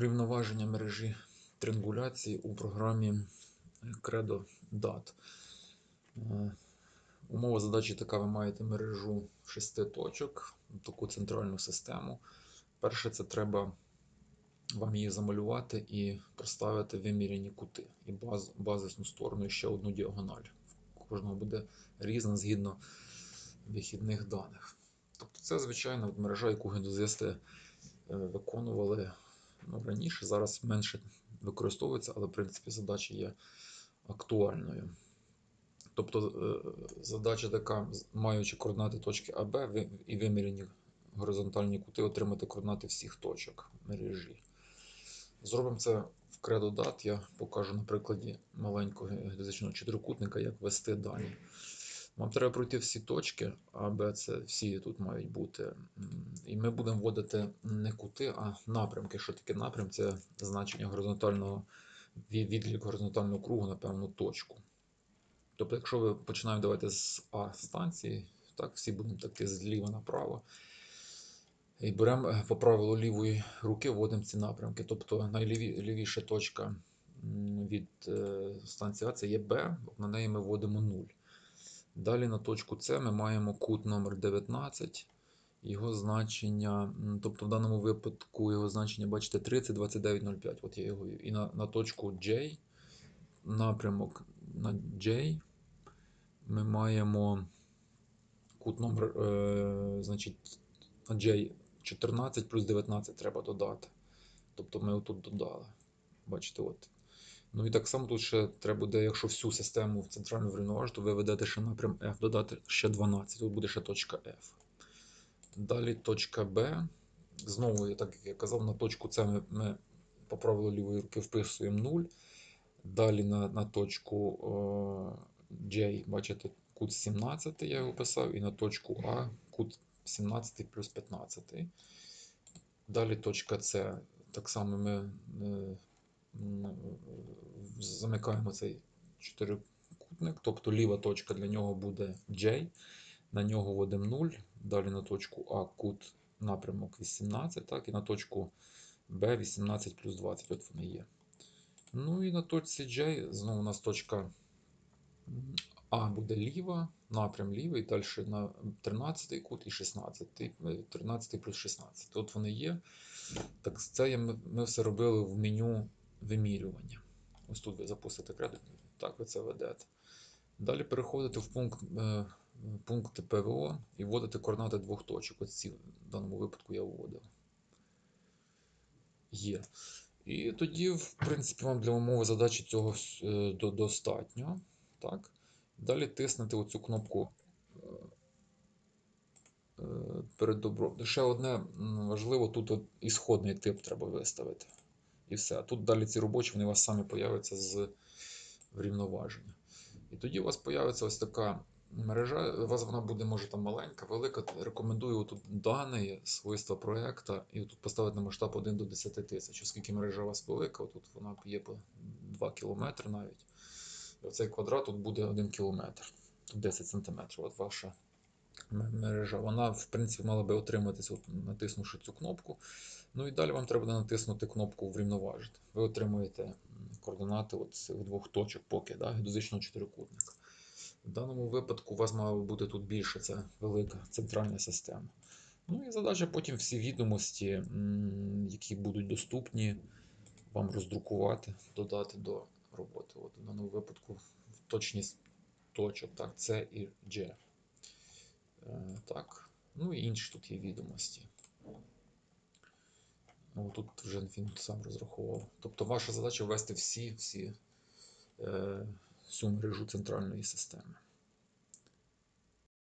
рівноваження мережі триангуляції у програмі Credo. Е, Умова задачі така: ви маєте мережу шести точок, таку центральну систему. Перше, це треба вам її замалювати і проставити виміряні кути і баз, базисну сторону, і ще одну діагональ. Кожного буде різна згідно вихідних даних. Тобто це, звичайно, мережа, яку геодезисти е, виконували ну, раніше, зараз менше використовується, але в принципі задача є актуальною. Тобто е, задача така, маючи координати точки АБ ви- і виміряні горизонтальні кути, отримати координати всіх точок мережі. Зробимо це в Dat. Я покажу на прикладі маленького геодезичного чотирикутника, як ввести дані. Вам треба пройти всі точки, А, С, всі тут мають бути. І ми будемо вводити не кути, а напрямки. Що таке напрям? Це значення горизонтального відлік горизонтального кругу на певну точку. Тобто, якщо ви починаємо давати з А станції, так, всі будемо таки зліва направо. І беремо е, по правилу лівої руки, вводимо ці напрямки. Тобто найлівіша точка від е, станції А це є Б, на неї ми вводимо 0. Далі на точку С ми маємо кут номер 19. Його значення, тобто в даному випадку його значення, бачите, 30, 29, 05. От я його. І на, на точку J, напрямок на J, ми маємо кут номер, е, значить, на J 14 плюс 19 треба додати. Тобто ми отут додали. Бачите, от. Ну і так само тут ще треба буде, якщо всю систему в центральну врівноважити, то ви ведете ще напрям F, додати ще 12. Тут буде ще точка F. Далі точка B. Знову, я так як я казав, на точку С ми, ми по правилу лівої руки вписуємо 0. Далі на, на точку е, J, бачите, кут 17 я його писав, і на точку А кут 17 плюс 15. Далі точка С. Так само ми замикаємо цей чотирикутник, тобто ліва точка для нього буде J, на нього вводимо 0, далі на точку А кут напрямок 18, так, і на точку Б 18 плюс 20, от вони є. Ну і на точці J знову у нас точка А буде ліва, напрям лівий, далі на 13 кут і 16, е, 13 плюс 16. От вони є. Так це ми все робили в меню вимірювання. Ось тут ви запустите кредит, так ви це ведете. Далі переходите в пункт, е, пункт ПВО і вводите координати двох точок. Ось ці в даному випадку я вводив. Є. І тоді, в принципі, вам для умови задачі цього е, достатньо. Так? Далі тиснете оцю кнопку е, перед добро. Ще одне важливо, тут ісходний тип треба виставити. І все. А тут далі ці робочі, вони у вас самі появляться з врівноваження. І тоді у вас появиться ось така мережа. У вас вона буде, може, там маленька, велика. Рекомендую тут дані, свойства проєкту, і тут поставити на масштаб 1 до 10 тисяч. Оскільки мережа у вас велика, тут вона є по 2 км навіть. І оцей квадрат тут буде 1 км, тут 10 см. От ваша мережа. Вона, в принципі, мала би отриматися, от, натиснувши цю кнопку. Ну і далі вам треба натиснути кнопку Врівноважити. Ви отримуєте координати от цих двох точок поки, да, геодезичного чотирикутника. В даному випадку у вас має бути тут більше, це велика центральна система. Ну і задача потім всі відомості, які будуть доступні, вам роздрукувати, додати до роботи. От в даному випадку точність точок, так, С і G. Е, Так. Ну і інші тут є відомості. Ну, тут вже він сам розраховував. Тобто ваша задача ввести всі, всі, е, всю мережу центральної системи.